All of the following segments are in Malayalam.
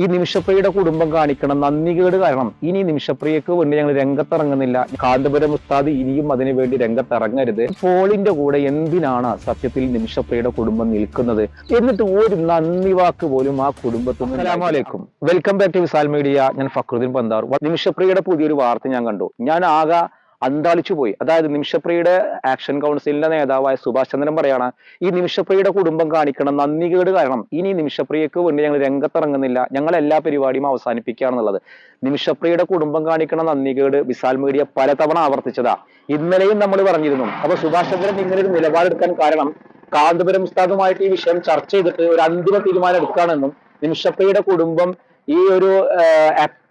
ഈ നിമിഷപ്രിയയുടെ കുടുംബം കാണിക്കണം നന്ദികേട് കാരണം ഇനി നിമിഷപ്രിയക്ക് വേണ്ടി ഞങ്ങൾ രംഗത്തിറങ്ങുന്നില്ല. കാന്തപുരം ഉസ്താദ് ഇനിയും അതിനു വേണ്ടി രംഗത്തിറങ്ങരുത്. പോളിന്റെ കൂടെ എന്തിനാണ് സത്യത്തിൽ നിമിഷപ്രിയയുടെ കുടുംബം നിൽക്കുന്നത്? എന്നിട്ട് ഒരു നന്ദി വാക്ക് പോലും ആ കുടുംബത്തിൽ അസലാമലൈക്കും welcome back to Visal media ഞാൻ ഫക്രുദ്ദീൻ പന്താർ. നിമിഷപ്രിയയുടെ പുതിയൊരു വാർത്ത ഞാൻ കണ്ടു. ഞാൻ ആകെ അന്താളിച്ചു പോയി. അതായത് നിമിഷപ്രിയയുടെ ആക്ഷൻ കൗൺസിലിന്റെ നേതാവായ സുഭാഷ് ചന്ദ്രൻ പറയാണ് ഈ നിമിഷപ്രിയയുടെ കുടുംബം കാണിക്കണം നന്ദികേട് കാരണം. ഇനി നിമിഷപ്രിയക്ക് വേണ്ടി ഞങ്ങൾ രംഗത്തിറങ്ങുന്നില്ല. ഞങ്ങൾ എല്ലാ പരിപാടിയും അവസാനിപ്പിക്കുകയാണെന്നുള്ളത് നിമിഷപ്രിയയുടെ കുടുംബം കാണിക്കണം നന്ദികേട് വിശാൽ മീഡിയ പലതവണ ആവർത്തിച്ചതാ. ഇന്നലെയും നമ്മൾ പറഞ്ഞിരുന്നു. അപ്പൊ സുഭാഷ് ചന്ദ്രൻ ഇങ്ങനെ ഒരു നിലപാടെടുക്കാൻ കാരണം കാന്തപുരം ഉസ്താദുമായിട്ട് ഈ വിഷയം ചർച്ച ചെയ്തിട്ട് ഒരു അന്തിമ തീരുമാനം എടുക്കുകയാണെന്നും നിമിഷപ്രിയയുടെ കുടുംബം ഈ ഒരു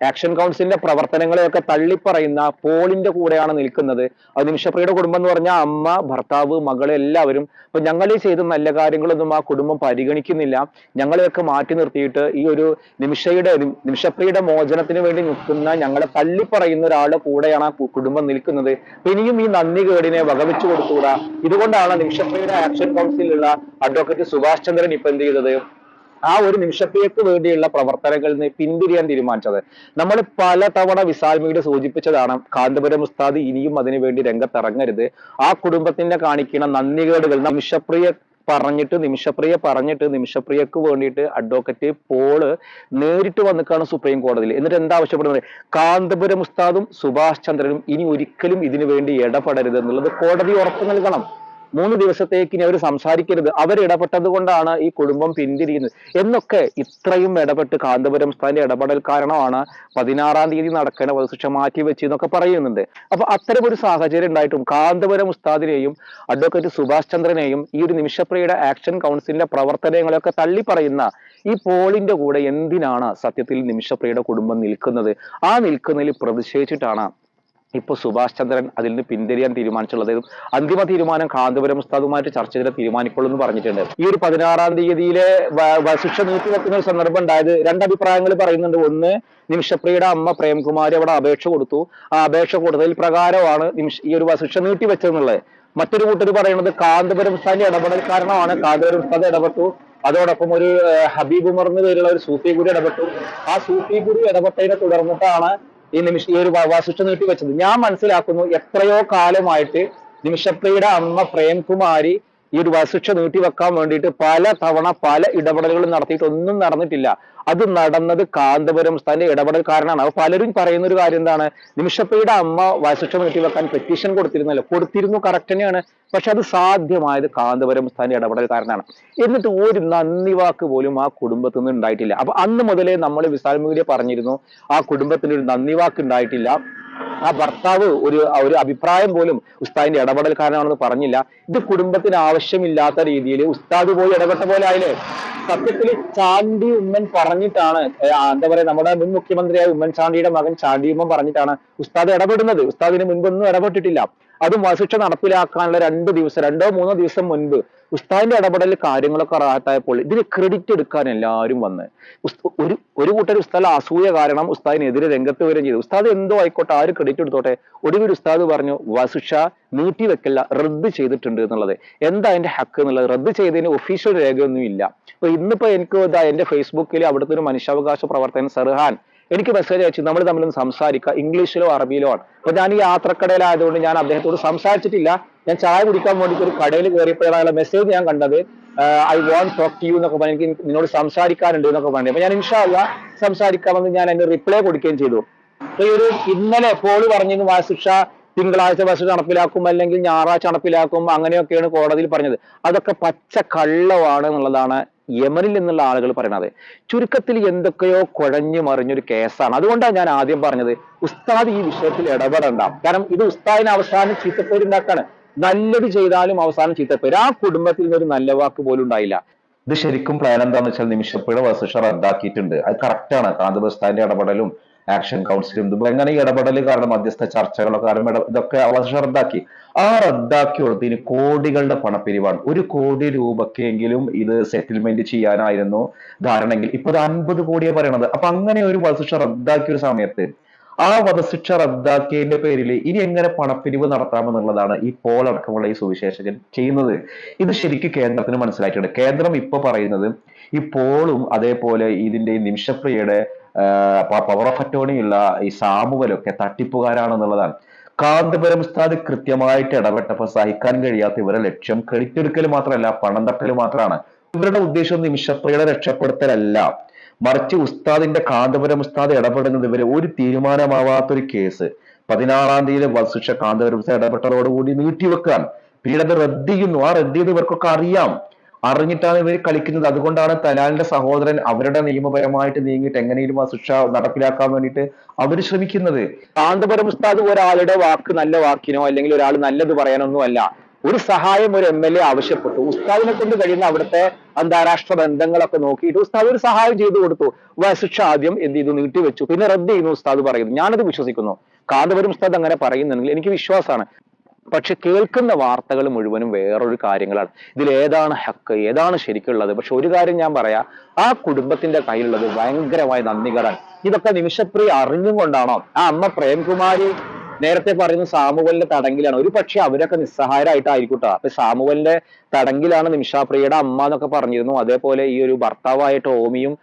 ആക്ഷൻ കൗൺസിലിന്റെ പ്രവർത്തനങ്ങളെയൊക്കെ തള്ളിപ്പറയുന്ന പോളിന്റെ കൂടെയാണ് നിൽക്കുന്നത്. അത് നിമിഷപ്രിയുടെ കുടുംബം എന്ന് പറഞ്ഞാൽ അമ്മ ഭർത്താവ് മകൾ എല്ലാവരും. അപ്പൊ ഞങ്ങൾ ചെയ്ത നല്ല കാര്യങ്ങളൊന്നും ആ കുടുംബം പരിഗണിക്കുന്നില്ല. ഞങ്ങളെയൊക്കെ മാറ്റി നിർത്തിയിട്ട് ഈ ഒരു നിമിഷയുടെ നിമിഷപ്രിയുടെ മോചനത്തിന് വേണ്ടി നിൽക്കുന്ന ഞങ്ങളെ തള്ളിപ്പറയുന്ന ഒരാളുടെ കൂടെയാണ് ആ കുടുംബം നിൽക്കുന്നത്. അപ്പൊ ഇനിയും ഈ നന്ദി കേടിനെ വകവെച്ചു കൊടുത്തുകൂടാ? ഇതുകൊണ്ടാണ് നിമിഷപ്രിയുടെ ആക്ഷൻ കൗൺസിലുള്ള അഡ്വക്കേറ്റ് സുഭാഷ് ചന്ദ്രൻ ഇപ്പൊ എന്ത് ചെയ്തത്? ആ ഒരു നിമിഷത്തേക്ക് വേണ്ടിയുള്ള പ്രവർത്തനങ്ങളിൽ നിന്ന് പിന്തിരിയാൻ തീരുമാനിച്ചത്. നമ്മൾ പല തവണ മീഡിയ സൂചിപ്പിച്ചതാണ് കാന്തപുരം ഉസ്താദ് ഇനിയും അതിനുവേണ്ടി രംഗത്തിറങ്ങരുത്. ആ കുടുംബത്തിന്റെ കാണിക്കുന്ന നന്ദികേടുകൾ നിമിഷപ്രിയ പറഞ്ഞിട്ട് നിമിഷപ്രിയ പറഞ്ഞിട്ട് നിമിഷപ്രിയക്ക് വേണ്ടിയിട്ട് അഡ്വക്കേറ്റ് പോൾ നേരിട്ട് വന്നിക്കാണ് സുപ്രീം കോടതിയിൽ. എന്നിട്ട് എന്താ ആവശ്യപ്പെടുന്നത്? കാന്തപുരം ഉസ്താദും സുഭാഷ് ചന്ദ്രനും ഇനി ഒരിക്കലും ഇതിനു വേണ്ടി ഇടപെടരുത് എന്നുള്ളത് കോടതി ഉറപ്പ് നൽകണം. മൂന്ന് ദിവസത്തേക്ക് ഇനി അവർ സംസാരിക്കരുത്. അവർ ഇടപെട്ടത് കൊണ്ടാണ് ഈ കുടുംബം പിന്തിരിയുന്നത്. എന്നൊക്കെ ഇത്രയും ഇടപെട്ട് കാന്തപുരം സ്ഥാന്റെ ഇടപെടൽ കാരണമാണ് പതിനാറാം തീയതി നടക്കേണ്ട വധശിക്ഷ മാറ്റി വെച്ച് എന്നൊക്കെ പറയുന്നുണ്ട്. അപ്പൊ അത്തരം ഒരു സാഹചര്യം ഉണ്ടായിട്ടും കാന്തപുരം ഉസ്താദിനെയും അഡ്വക്കേറ്റ് സുഭാഷ് ചന്ദ്രനെയും ഈ ഒരു നിമിഷപ്രിയയുടെ ആക്ഷൻ കൗൺസിലിന്റെ പ്രവർത്തനങ്ങളെയൊക്കെ തള്ളി പറയുന്ന ഈ പോളിന്റെ കൂടെ എന്തിനാണ് സത്യത്തിൽ നിമിഷപ്രിയയുടെ കുടുംബം നിൽക്കുന്നത്? ആ നിൽക്കുന്നതിൽ പ്രതിഷേധിച്ചിട്ടാണ് ഇപ്പൊ സുഭാഷ് ചന്ദ്രൻ അതിൽ നിന്ന് പിന്തിരിയാൻ തീരുമാനിച്ചുള്ളത്. അന്തിമ തീരുമാനം കാന്തപുരം ഉസ്താദുമായിട്ട് ചർച്ച ചെയ്ത് തീരുമാനിക്കുള്ളൂ എന്ന് പറഞ്ഞിട്ടുണ്ട്. ഈ ഒരു പതിനാറാം തീയതിയിലെ ശിക്ഷ നീട്ടിവെക്കുന്ന ഒരു സന്ദർഭം ഉണ്ടായത് രണ്ട് അഭിപ്രായങ്ങൾ പറയുന്നുണ്ട്. ഒന്ന് നിമിഷപ്രിയയുടെ അമ്മ പ്രേംകുമാരി അവിടെ അപേക്ഷ കൊടുത്തു. ആ അപേക്ഷ കൊടുത്തതിൽ പ്രകാരമാണ് നിമിഷ ഈ ഒരു ശിക്ഷ നീട്ടിവെച്ചതെന്നുള്ളത്. മറ്റൊരു കൂട്ടർ പറയുന്നത് കാന്തപുരം ഉസ്താദിന്റെ ഇടപെടൽ കാരണമാണ് കാന്തപുരം ഉസ്താദ് ഇടപെട്ടു. അതോടൊപ്പം ഒരു ഹബീബ് ഉമർന്ന് പേരുള്ള ഒരു സൂഫി ഗുരു ഇടപെട്ടു. ആ സൂഫി ഗുരു ഇടപെട്ടതിനെ തുടർന്നിട്ടാണ് ഈ നിമിഷ ഈ ഒരു വ- വസിഷ്ഠ നീട്ടി വെച്ചത് ഞാൻ മനസ്സിലാക്കുന്നു എത്രയോ കാലമായിട്ട് നിമിഷപ്രിയയുടെ അമ്മ പ്രേംകുമാരി ഈ ഒരു വധശിക്ഷ നീട്ടിവെക്കാൻ വേണ്ടിയിട്ട് പല തവണ പല ഇടപെടലുകളും നടത്തിയിട്ട് ഒന്നും നടന്നിട്ടില്ല. അത് നടന്നത് കാന്തപുരം സ്ഥാന്റെ ഇടപെടൽ കാരണമാണ് അപ്പൊ പലരും പറയുന്ന ഒരു കാര്യം എന്താണ്? നിമിഷപ്പയുടെ അമ്മ വധശിക്ഷ നീട്ടിവെക്കാൻ പെറ്റീഷൻ കൊടുത്തിരുന്നല്ലോ. കൊടുത്തിരുന്നു കറക്റ്റ് തന്നെയാണ്. പക്ഷെ അത് സാധ്യമായത് കാന്തപുരം സ്ഥാന്റെ ഇടപെടൽ കാരണമാണ് എന്നിട്ട് ഒരു നന്ദി വാക്ക് പോലും ആ കുടുംബത്തിൽ നിന്ന് ഉണ്ടായിട്ടില്ല. അപ്പൊ അന്ന് മുതലേ നമ്മൾ വിശാൽ മീഡിയ പറഞ്ഞിരുന്നു ആ കുടുംബത്തിന് ഒരു നന്ദി വാക്ക് ഉണ്ടായിട്ടില്ല. ആ ഭർത്താവ് ഒരു ഒരു അഭിപ്രായം പോലും ഉസ്താദിന്റെ ഇടപെടൽ കാരണമാണെന്ന് പറഞ്ഞില്ല. ഇത് കുടുംബത്തിന് ആവശ്യമില്ലാത്ത രീതിയിൽ ഉസ്താദ് പോയി ഇടപെട്ട പോലെ ആയില്ലേ? സത്യത്തിൽ ചാണ്ടി ഉമ്മൻ പറഞ്ഞിട്ടാണ് എന്താ പറയാ നമ്മുടെ മുൻ മുഖ്യമന്ത്രിയായ ഉമ്മൻചാണ്ടിയുടെ മകൻ ചാണ്ടി ഉമ്മൻ പറഞ്ഞിട്ടാണ് ഉസ്താദ് ഇടപെടുന്നത്. ഉസ്താദിന് മുൻപൊന്നും ഇടപെട്ടിട്ടില്ല. അതും വധശിക്ഷ നടപ്പിലാക്കാനുള്ള രണ്ട് ദിവസം രണ്ടോ മൂന്നോ ദിവസം മുൻപ് ഉസ്താദിന്റെ ഇടപെടലിൽ കാര്യങ്ങളൊക്കെ റാഹത്തായപ്പോൾ ഇതിന് ക്രെഡിറ്റ് എടുക്കാൻ എല്ലാവരും വന്ന്. ഒരു ഒരു കൂട്ടർ ഉസ്താദ് അസൂയ കാരണം ഉസ്താദിനെതിരെ രംഗത്ത് വരികയും ചെയ്തു. ഉസ്താദ് എന്തോ ആയിക്കോട്ടെ ആര് ക്രെഡിറ്റ് എടുത്തോട്ടെ ഒടുവിൽ ഉസ്താദ് പറഞ്ഞു വസുഷ നീട്ടിവെക്കല്ല റദ്ദ് ചെയ്തിട്ടുണ്ട് എന്നുള്ളത്. എന്താ അതിന്റെ ഹക്ക് എന്നുള്ളത്? റദ്ദ് ചെയ്തതിന് ഒഫീഷ്യൽ രേഖയൊന്നും ഇല്ല അപ്പൊ ഇന്നിപ്പോ എനിക്ക് ഇതാ എന്റെ ഫേസ്ബുക്കിൽ അവിടുത്തെ ഒരു മനുഷ്യാവകാശ പ്രവർത്തകൻ സർഹാൻ എനിക്ക് മെസ്സേജ് അയച്ചു നമ്മൾ തമ്മിലൊന്ന് സംസാരിക്കുക ഇംഗ്ലീഷിലോ അറബിയിലോ ആണ്. അപ്പൊ ഞാൻ ഈ യാത്രക്കടയിലായതുകൊണ്ട് ഞാൻ അദ്ദേഹത്തോട് സംസാരിച്ചിട്ടില്ല. ഞാൻ ചായ കുടിക്കാൻ വേണ്ടിയിട്ട് ഒരു കടയിൽ കയറിയപ്പോഴാണ് മെസ്സേജ് ഞാൻ കണ്ടത്. I won't talk to you എന്നൊക്കെ പറഞ്ഞു എനിക്ക് നിന്നോട് സംസാരിക്കാനുണ്ട് എന്നൊക്കെ പറഞ്ഞു. അപ്പൊ ഞാൻ ഇൻഷാല്ല സംസാരിക്കാമെന്ന് ഞാൻ അതിന് റിപ്ലൈ കൊടുക്കുകയും ചെയ്തു. അപ്പൊ ഈ ഒരു ഇന്നലെ പോൾ പറഞ്ഞിരുന്നു വധശിക്ഷ തിങ്കളാഴ്ച ബസ് നടപ്പിലാക്കും അല്ലെങ്കിൽ ഞായറാഴ്ച നടപ്പിലാക്കും അങ്ങനെയൊക്കെയാണ് കോടതിയിൽ പറഞ്ഞത്. അതൊക്കെ പച്ച കള്ളമാണ് എന്നുള്ളതാണ് യമനിൽ നിന്നുള്ള ആളുകൾ പറയുന്നത് ചുരുക്കത്തിൽ എന്തൊക്കെയോ കുഴഞ്ഞു മറിഞ്ഞൊരു കേസാണ്. അതുകൊണ്ടാണ് ഞാൻ ആദ്യം പറഞ്ഞത് ഉസ്താദ് ഈ വിഷയത്തിൽ ഇടപെടണ്ട. കാരണം ഇത് ഉസ്താദിന് അവസാനം ചീത്തപ്പേരുണ്ടാക്കാണ് നല്ലത് ചെയ്താലും അവസാനം ചീത്തപ്പേര്. ആ കുടുംബത്തിൽ നിന്ന് ഒരു നല്ല വാക്ക് പോലും ഉണ്ടായില്ല. ഇത് ശരിക്കും പ്ലാൻ എന്താണെന്ന് വെച്ചാൽ നിമിഷപ്പുഴ വസുഷ റദ്ദാക്കിയിട്ടുണ്ട്. അത് കറക്റ്റാണ് കാന്തബസ്താന്റെ ഇടപെടലും ആക്ഷൻ കൗൺസിലും ഇതും എങ്ങനെ ഈ ഇടപെടൽ കാരണം മധ്യസ്ഥ ചർച്ചകളൊക്കെ കാരണം ഇതൊക്കെ വസുഷ റദ്ദാക്കി. ആ റദ്ദാക്കി ഇനി കോടികളുടെ പണപ്പിരിവാണ്. ഒരു കോടി രൂപക്കെങ്കിലും ഇത് സെറ്റിൽമെന്റ് ചെയ്യാനായിരുന്നു ധാരണയെങ്കിൽ. ഇപ്പൊ ഇത് അൻപത് കോടിയെ പറയണത്. അപ്പൊ അങ്ങനെ ഒരു വധശിക്ഷ റദ്ദാക്കിയ ഒരു സമയത്ത് ആ വധശിക്ഷ റദ്ദാക്കിയതിന്റെ പേരിൽ ഇനി എങ്ങനെ പണപ്പിരിവ് നടത്താമെന്നുള്ളതാണ് ഈ പോൾ അടക്കമുള്ള ഈ സുവിശേഷകൻ ചെയ്യുന്നത്. ഇത് ശരിക്കും കേന്ദ്രത്തിന് മനസ്സിലാക്കിയിട്ടുണ്ട് കേന്ദ്രം ഇപ്പൊ പറയുന്നത് ഈ പോളും അതേപോലെ ഇതിന്റെ നിമിഷപ്രിയയുടെ പവർ ഓഫ് അറ്റോണിയുള്ള ഈ സാമുവലൊക്കെ തട്ടിപ്പുകാരാണെന്നുള്ളതാണ്. കാന്തപുരം ഉസ്താദ് കൃത്യമായിട്ട് ഇടപെട്ടപ്പോൾ സഹിക്കാൻ കഴിയാത്ത ഇവരെ ലക്ഷ്യം ക്രെഡിറ്റ് മാത്രമല്ല പണം തട്ടൽ മാത്രമാണ്. ഇവരുടെ ഉദ്ദേശം നിമിഷപ്രിയുടെ രക്ഷപ്പെടുത്തലല്ല. മറിച്ച് ഉസ്താദിന്റെ കാന്തപുരം ഉസ്താദ് ഇടപെടുന്നത് ഇവരെ ഒരു തീരുമാനമാവാത്തൊരു കേസ്. പതിനാറാം തീയതി വധശിക്ഷ കാന്തപുരം ഉസ്താദ് ഇടപെട്ടതോടുകൂടി നീട്ടിവെക്കാൻ പിന്നീട് അത് റദ്ദ് ചെയ്യുന്നു. ആ റദ്ദ് ചെയ്ത് ഇവർക്കൊക്കെ അറിയാം. അറിഞ്ഞിട്ടാണ് ഇവർ കളിക്കുന്നത്. അതുകൊണ്ടാണ് തലാലിന്റെ സഹോദരൻ അവരുടെ നിയമപരമായിട്ട് നീങ്ങിയിട്ട് എങ്ങനെയും ആ ശിക്ഷ നടപ്പിലാക്കാൻ വേണ്ടിയിട്ട് അവർ ശ്രമിക്കുന്നത്. കാന്തപുരം ഉസ്താദ് ഒരാളുടെ വാക്ക് നല്ല വാക്കിനോ അല്ലെങ്കിൽ ഒരാൾ നല്ലത് പറയാനൊന്നും അല്ല. ഒരു സഹായം ഒരു എം എൽ എ ആവശ്യപ്പെട്ടു. ഉസ്താദിനെ കൊണ്ട് കഴിയുന്ന അവിടുത്തെ അന്താരാഷ്ട്ര ബന്ധങ്ങളൊക്കെ നോക്കിയിട്ട് ഉസ്താദ് ഒരു സഹായം ചെയ്തു കൊടുത്തു. വശിക്ഷ ആദ്യം എന്ത് ചെയ്തു? നീട്ടിവെച്ചു പിന്നെ റദ്ദ് ചെയ്യുന്നു ഉസ്താദ് പറയുന്നു. ഞാനത് വിശ്വസിക്കുന്നു. കാന്തപുരം ഉസ്താദ് അങ്ങനെ പറയുന്നുണ്ടെങ്കിൽ എനിക്ക് വിശ്വാസമാണ്. പക്ഷെ കേൾക്കുന്ന വാർത്തകൾ മുഴുവനും വേറൊരു കാര്യങ്ങളാണ്. ഇതിൽ ഏതാണ് ഹക്ക്? ഏതാണ് ശരിക്കുള്ളത്? പക്ഷെ ഒരു കാര്യം ഞാൻ പറയാം ആ കുടുംബത്തിന്റെ കയ്യിലുള്ളത് ഭയങ്കരമായ നന്ദികേടാണ്. ഇതൊക്കെ നിമിഷപ്രിയ അറിഞ്ഞും കൊണ്ടാണോ? ആ അമ്മ പ്രേംകുമാരി നേരത്തെ പറയുന്ന സാമുവലിന്റെ തടങ്കിലാണ്. ഒരു പക്ഷെ അവരൊക്കെ നിസ്സഹായരായിട്ടായിരിക്കട്ടോ. അപ്പൊ സാമുവലിന്റെ തടങ്കിലാണ് നിമിഷാപ്രിയയുടെ അമ്മ എന്നൊക്കെ പറഞ്ഞിരുന്നു. അതേപോലെ ഈ ഒരു ഭർത്താവായിട്ട് ഓമിയും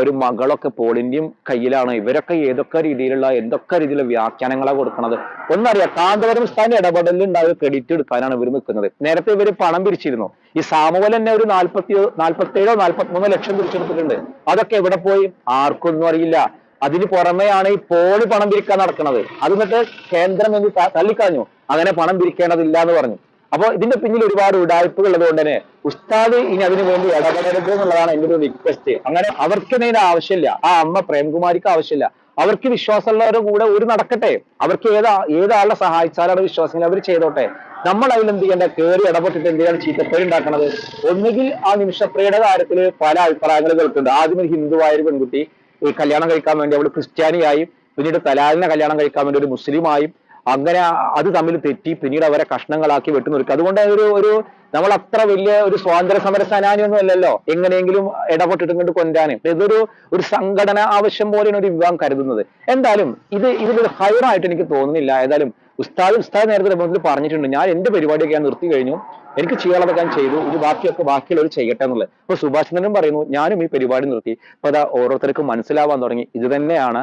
ഒരു മകളൊക്കെ പോളിന്റെയും കയ്യിലാണ്. ഇവരൊക്കെ ഏതൊക്കെ രീതിയിലുള്ള എന്തൊക്കെ രീതിയിലുള്ള വ്യാഖ്യാനങ്ങളാണ് കൊടുക്കുന്നത് ഒന്നറിയാം കാന്തപുരം സ്ഥാന ഇടപെടലിൽ ഉണ്ടായ ക്രെഡിറ്റ് എടുക്കാനാണ് ഇവർ നിൽക്കുന്നത്. നേരത്തെ ഇവർ പണം പിരിച്ചിരുന്നു. ഈ സാമുവൽ തന്നെ ഒരു നാൽപ്പത്തി നാൽപ്പത്തേഴോ നാൽപ്പത്തിമൂന്നോ ലക്ഷം പിരിച്ചെടുത്തിട്ടുണ്ട്. അതൊക്കെ എവിടെ പോയി? ആർക്കൊന്നും അറിയില്ല. അതിന് പുറമെയാണ് ഈ പോളി പണം പിരിക്കാൻ നടക്കുന്നത്. അത് എന്നിട്ട് കേന്ദ്രം എന്ന് തള്ളിക്കളഞ്ഞു. അങ്ങനെ പണം പിരിക്കേണ്ടതില്ല എന്ന് പറഞ്ഞു. അപ്പൊ ഇതിന്റെ പിന്നിൽ ഒരുപാട് ഉടായ്പകൾ ഉള്ളതുകൊണ്ട് തന്നെ ഉസ്താദ് ഇനി അതിനു വേണ്ടി ഇടപെടരുത് എന്നുള്ളതാണ് എന്റെ ഒരു റിക്വസ്റ്റ് അങ്ങനെ അവർക്ക് ഇതിന് ആവശ്യമില്ല. ആ അമ്മ പ്രേംകുമാരിക്ക് ആവശ്യമില്ല. അവർക്ക് വിശ്വാസമുള്ളവരുടെ കൂടെ ഒരു നടക്കട്ടെ. അവർക്ക് ഏതാ ഏതാളെ സഹായിച്ചാലാണ് വിശ്വാസങ്ങൾ അവർ ചെയ്തോട്ടെ. നമ്മൾ അതിൽ എന്ത് ചെയ്യേണ്ട? കയറി ഇടപെട്ടിട്ട് എന്തിനാണ് ചീത്തപ്പേര് ഉണ്ടാക്കുന്നത് ഒന്നുകിൽ ആ നിമിഷപ്രിയയുടെ കാര്യത്തിൽ പല അഭിപ്രായങ്ങൾ കേൾക്കുന്നുണ്ട്. ആദ്യം ഒരു ഹിന്ദുവായ പെൺകുട്ടി ഈ കല്യാണം കഴിക്കാൻ വേണ്ടി അവൾ ക്രിസ്ത്യാനിയായും പിന്നീട് തലാലിനെ കല്യാണം കഴിക്കാൻ വേണ്ടി ഒരു മുസ്ലിമായും അങ്ങനെ അത് തമ്മിൽ തെറ്റി പിന്നീട് അവരെ കഷ്ണങ്ങളാക്കി വെട്ടുനുറുക്കി. അതുകൊണ്ട് ഒരു ഒരു നമ്മൾ അത്ര വലിയ ഒരു സ്വാതന്ത്ര്യ സമര സേനാനിയൊന്നും അല്ലല്ലോ. എങ്ങനെയെങ്കിലും ഇടപെട്ടിട്ട് കൊണ്ട് കൊണ്ടാന് ഇതൊരു ഒരു സംഘടന ആവശ്യം പോലെയാണ് ഒരു വിവാഹം കരുതുന്നത്. എന്തായാലും ഇത് ഇതിലൊരു ഹൈറായിട്ട് എനിക്ക് തോന്നുന്നില്ല. ഏതായാലും ഉസ്താദ് ഉസ്താദ് നേരത്തെ മുന്നിൽ പറഞ്ഞിട്ടുണ്ട് ഞാൻ എന്റെ പരിപാടിയൊക്കെ ഞാൻ നിർത്തി കഴിഞ്ഞു. എനിക്ക് ചെയ്യാനുള്ളത് ഞാൻ ചെയ്തു. ഇത് ബാക്കിയൊക്കെ ബാക്കിയുള്ളവർ ചെയ്യട്ടെ എന്നുള്ളത്. ഇപ്പൊ സുഭാഷ് ചന്ദ്രനും പറയുന്നു ഞാനും ഈ പരിപാടി നിർത്തി. അപ്പൊ അതാ ഓരോരുത്തർക്കും മനസ്സിലാവാൻ തുടങ്ങി. ഇത് തന്നെയാണ്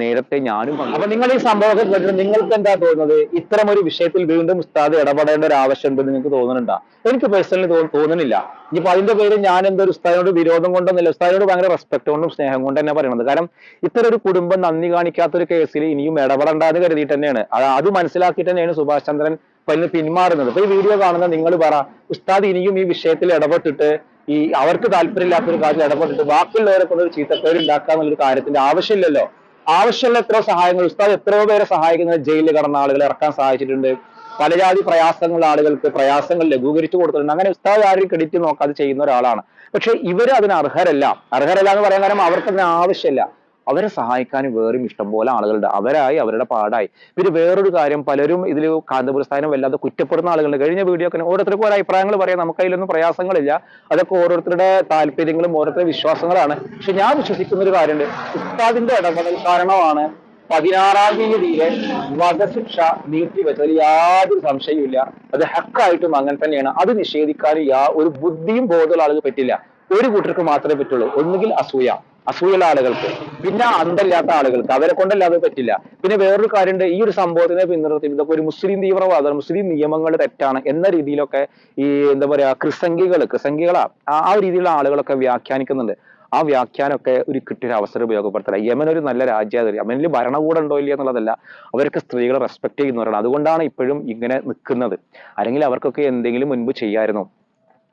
നേരത്തെ ഞാനും. അപ്പൊ നിങ്ങൾ ഈ സംഭവമൊക്കെ കേട്ടിട്ട് നിങ്ങൾക്ക് എന്താ തോന്നുന്നത്? ഇത്തരം ഒരു വിഷയത്തിൽ വീണ്ടും ഉസ്താദ് ഇടപെടേണ്ട ഒരു ആവശ്യമുണ്ട് നിങ്ങൾക്ക് തോന്നുന്നുണ്ടോ? എനിക്ക് പേഴ്സണലി തോന്നുന്നില്ല. ഇനിയിപ്പോ അതിന്റെ പേര് ഞാൻ എന്തോ ഒരു ഉസ്താദിനോട് വിരോധം കൊണ്ടൊന്നുമില്ല. ഉസ്താദിനോട് ഭയങ്കര റെസ്പെക്ട് കൊണ്ടും സ്നേഹം കൊണ്ട് തന്നെ പറയുന്നത് കാരണം ഇത്തരം ഒരു കുടുംബം നന്ദി കാണിക്കാത്ത ഒരു കേസിൽ ഇനിയും ഇടപെടേണ്ടെന്ന് കരുതിയിട്ട് തന്നെയാണ്. അത് മനസ്സിലാക്കിയിട്ട് തന്നെയാണ് സുഭാഷ് ചന്ദ്രൻ പല്ല് പിന്മാറുന്നത്. ഇപ്പൊ ഈ വീഡിയോ കാണുന്ന നിങ്ങൾ പറ ഉസ്താദ് ഇനിയും ഈ വിഷയത്തിൽ ഇടപെട്ടിട്ട് ഈ അവർക്ക് താല്പര്യമില്ലാത്ത ഒരു കാര്യത്തിൽ ഇടപെട്ടിട്ട് ബാക്കിയുള്ളവരെ കൊണ്ട് ഒരു ചീത്തപ്പേര് ഉണ്ടാക്കുക എന്നുള്ളൊരു കാര്യത്തിന്റെ ആവശ്യമില്ലല്ലോ. ആവശ്യമുള്ള എത്രയോ സഹായങ്ങൾ ഉസ്താദ് എത്രയോ പേരെ സഹായിക്കുന്നത് ജയിലിൽ കടന്ന ആളുകളെ ഇറക്കാൻ സഹായിച്ചിട്ടുണ്ട്. പലജാതി പ്രയാസങ്ങൾ ആളുകൾക്ക് പ്രയാസങ്ങൾ ലഘൂകരിച്ചു കൊടുത്തിട്ടുണ്ട്. അങ്ങനെ ഉസ്താദ് ആരും ക്രെഡിറ്റ് നോക്കാതെ ചെയ്യുന്ന ഒരാളാണ്. പക്ഷെ ഇവർ അതിന് അർഹരല്ല. അർഹരല്ല എന്ന് പറയാൻ കാരണം അവർക്ക് അതിന് ആവശ്യമില്ല. അവരെ സഹായിക്കാൻ വേറെയും ഇഷ്ടംപോലെ ആളുകളുണ്ട്. അവരായി അവരുടെ പാടായി. പിന്നെ വേറൊരു കാര്യം പലരും ഇതിൽ കാന്തപുരസ്ഥാനം വല്ലാതെ കുറ്റപ്പെടുന്ന ആളുകളുണ്ട്. കഴിഞ്ഞ വീഡിയോ ഒക്കെ ഓരോരുത്തർക്കും ഓരോ അഭിപ്രായങ്ങൾ പറയാം. നമുക്ക് അതിലൊന്നും പ്രയാസങ്ങളില്ല. അതൊക്കെ ഓരോരുത്തരുടെ താല്പര്യങ്ങളും ഓരോരുത്തരുടെ വിശ്വാസങ്ങളാണ്. പക്ഷെ ഞാൻ വിശ്വസിക്കുന്ന ഒരു കാര്യമുണ്ട്. ഉസ്താദിന്റെ ഇടപെടൽ കാരണമാണ് പതിനാറാം തീയതിയിലെ വധശിക്ഷ നീട്ടിവെച്ചതിൽ യാതൊരു സംശയവുമില്ല. അത് ഹക്കായിട്ടും അങ്ങനെ തന്നെയാണ്. അത് നിഷേധിക്കാൻ യാ ഒരു ബുദ്ധിയും ബോധമുള്ള ആളുകൾ പറ്റില്ല. ഒരു കൂട്ടർക്ക് മാത്രമേ പറ്റുള്ളൂ. ഒന്നുകിൽ അസൂയ. അസൂയുള്ള ആളുകൾക്ക്. പിന്നെ അന്തല്ലാത്ത ആളുകൾക്ക്. അവരെ കൊണ്ടല്ലാതെ പറ്റില്ല. പിന്നെ വേറൊരു കാര്യമുണ്ട്. ഈ ഒരു സംഭവത്തിനെ പിന്തുടർത്തി ഇതൊക്കെ ഒരു മുസ്ലിം തീവ്രവാദം മുസ്ലിം നിയമങ്ങൾ തെറ്റാണ് എന്ന രീതിയിലൊക്കെ ഈ എന്താ പറയാ ക്രിസംഗികൾ ക്രിസംഗികളാ ആ രീതിയിലുള്ള ആളുകളൊക്കെ വ്യാഖ്യാനിക്കുന്നുണ്ട്. ആ വ്യാഖ്യാനമൊക്കെ ഒരു കിട്ടിയൊരു അവസരം ഉപയോഗപ്പെടുത്തല യമൻ ഒരു നല്ല രാജ്യമാണ് യമനിൽ ഭരണകൂടം ഉണ്ടോ ഇല്ല എന്നുള്ളതല്ല അവർക്ക് സ്ത്രീകളെ റെസ്പെക്ട് ചെയ്യുന്നവരാണ്. അതുകൊണ്ടാണ് ഇപ്പോഴും ഇങ്ങനെ നിൽക്കുന്നത്. അല്ലെങ്കിൽ അവർക്കൊക്കെ എന്തെങ്കിലും മുൻപ് ചെയ്യായിരുന്നു.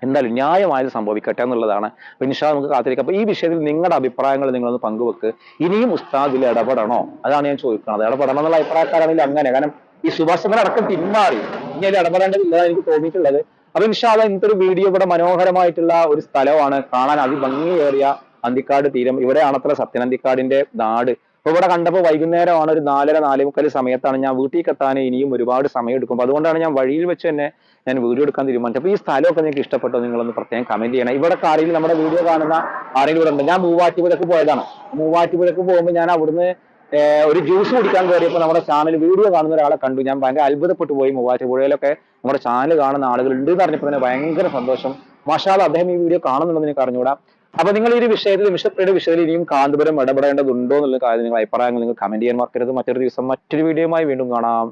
എന്തായാലും ന്യായമായത് സംഭവിക്കട്ടെ എന്നുള്ളതാണ്. അപ്പൊ ഇൻഷാ നമുക്ക് കാത്തിരിക്കാം. അപ്പൊ ഈ വിഷയത്തിൽ നിങ്ങളുടെ അഭിപ്രായങ്ങൾ നിങ്ങളൊന്ന് പങ്കുവെക്ക്. ഇനിയും ഉസ്താദിൽ ഇടപെടണോ? അതാണ് ഞാൻ ചോദിക്കുന്നത്. ഇടപെടണം എന്നുള്ള അഭിപ്രായക്കാരാണെങ്കിൽ അങ്ങനെ. കാരണം ഈ സുഭാഷ് അടക്കം പിന്മാറി. ഇനി അതിൽ ഇടപെടേണ്ടതില്ല എനിക്ക് തോന്നിയിട്ടുള്ളത്. അപ്പൊ ഇൻഷാല്ല ഇന്നത്തെ വീഡിയോ ഇവിടെ മനോഹരമായിട്ടുള്ള ഒരു സ്ഥലമാണ്. കാണാൻ അതിഭംഗിയേറിയ അന്തിക്കാട് തീരം. ഇവിടെയാണത്ര സത്യനന്തിക്കാടിന്റെ നാട്. അപ്പൊ ഇവിടെ കണ്ടപ്പോൾ വൈകുന്നേരമാണ് ഒരു നാലര നാലേ മുക്കാൽ സമയത്താണ് ഞാൻ വീട്ടിൽ എത്താൻ ഇനിയും ഒരുപാട് സമയം എടുക്കും അതുകൊണ്ടാണ് ഞാൻ വഴിയിൽ വെച്ച് തന്നെ ഞാൻ വീഡിയോ എടുക്കാൻ തീരുമാനിച്ചത്. അപ്പൊ ഈ സ്ഥലമൊക്കെ നിങ്ങൾക്ക് ഇഷ്ടപ്പെട്ടോ നിങ്ങളൊന്ന് പ്രത്യേകം കമന്റ് ചെയ്യണം. ഇവിടെ ആരെങ്കിലും നമ്മുടെ വീഡിയോ കാണുന്ന ആരെങ്കിലും ഇവിടെ ഉണ്ട് ഞാൻ മൂവാറ്റുപുഴക്ക് പോയതാണ്. മൂവാറ്റുപുഴക്ക് പോകുമ്പോൾ ഞാൻ അവിടുന്ന് ഒരു ജ്യൂസ് കുടിക്കാൻ കയറിയപ്പോൾ നമ്മുടെ ചാനൽ വീഡിയോ കാണുന്ന ഒരാളെ കണ്ടു. ഞാൻ ഭയങ്കര അത്ഭുതപ്പെട്ടു പോയി മൂവാറ്റുപുഴയിലൊക്കെ. നമ്മുടെ ചാനൽ കാണുന്ന ആളുകൾ ഉണ്ട് എന്ന് അറിഞ്ഞപ്പോൾ തന്നെ ഭയങ്കര സന്തോഷം. മഷാല അദ്ദേഹം ഈ വീഡിയോ കാണുന്നുണ്ടെന്ന് എനിക്ക് അറിഞ്ഞുകൂടാ. അപ്പൊ നിങ്ങൾ ഈ വിഷയത്തിൽ നിമിഷപ്രിയുടെ വിഷയത്തിൽ ഇനിയും കാന്തപുരം ഇടപെടേണ്ടതുണ്ടോ എന്നുള്ള കാര്യം നിങ്ങൾ അഭിപ്രായങ്ങൾ നിങ്ങൾ കമന്റ് ചെയ്യാൻ മറക്കരുത്. മറ്റൊരു ദിവസം മറ്റൊരു വീഡിയോയുമായി വീണ്ടും കാണാം.